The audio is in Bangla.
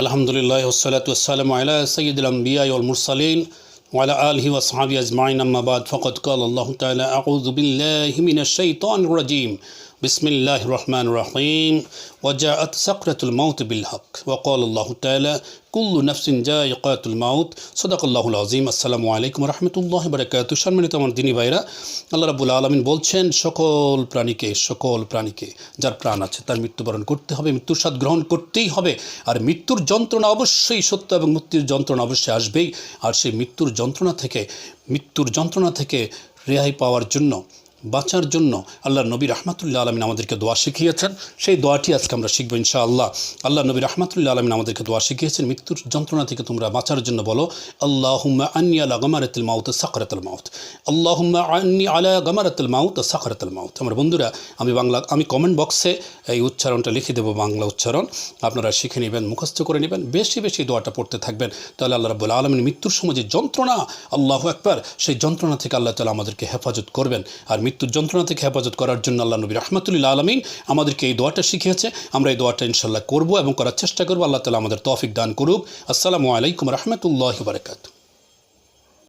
الحمد لله والصلاة والسلام على سيد الأنبياء والمرسلين وعلى آله وصحبه أجمعين أما بعد فقد قال الله تعالى أعوذ بالله من الشيطان الرجيم বিসমিল্লাহ রহমান রহিম ওজাআত সকরাতুল মাউত বিল হক ওয়াকাল আল্লাহ তাআলা, কুল্লু নফসিন জায়কাতুল মাউত। সদাকাল্লাহুল আজিম আসসালামু আলাইকুম রহমতুল্লাহ বারাকাতু সম্মানিত তোমার দিনী ভাইরা আল্লাহ রাবুল আলমিন বলছেন, সকল প্রাণীকে সকল প্রাণীকে, যার প্রাণ আছে তার মৃত্যুবরণ করতে হবে, মৃত্যুর স্বাদ গ্রহণ করতেই হবে। আর মৃত্যুর যন্ত্রণা অবশ্যই সত্য এবং মৃত্যুর যন্ত্রণা অবশ্যই আসবেই। আর সেই মৃত্যুর যন্ত্রণা থেকে, মৃত্যুর যন্ত্রণা থেকে রেহাই পাওয়ার জন্য বাঁচার জন্য আল্লাহ নবী রহমাতুল্লাহ আলমিন আমাদেরকে দোয়া শিখিয়েছেন। সেই দোয়াটি আজকে আমরা শিখব ইনশাআল্লাহ। আল্লাহ নবী রহমাতুল্লাহ আলমিন আমাদেরকে দোয়া শিখিয়েছেন, মৃত্যুর যন্ত্রণা থেকে তোমরা বাঁচার জন্য বলো, আল্লাহুম্মা আন্নি আলা গমারাতুল মাউত সাকরাতুল মাউত। আল্লাহুম্মা আন্নি আলা গমারাতুল মাউত সাকরাতুল মাউত। আমার বন্ধুরা, আমি বাংলা, আমি কমেন্ট বক্সে এই উচ্চারণটা লিখে দেবো বাংলা উচ্চারণ। আপনারা শিখে নেবেন, মুখস্থ করে নেবেন, বেশি বেশি দোয়াটা পড়তে থাকবেন। তাহলে আল্লাহ রাবুল আলমিন মৃত্যুর সময় যে যন্ত্রণা, আল্লাহ একবার সেই যন্ত্রণা থেকে আল্লাহ তালা আমাদেরকে হেফাজত করবেন। আর মৃত্যুর যন্ত্রণা থেকে হেফাজত করার জন্য আল্লাহ নবী রহমতুল্লাহ আলমিন আমাদেরকে এই দোয়াটা শিখিয়েছে। আমরা এই দোয়াটা ইনশাল্লাহ করব এবং করার চেষ্টা করব। আল্লাহ তালা আমাদের তৌফিক দান করুক। আসসালামু আলাইকুম রহমতুল্লাহ বারকাত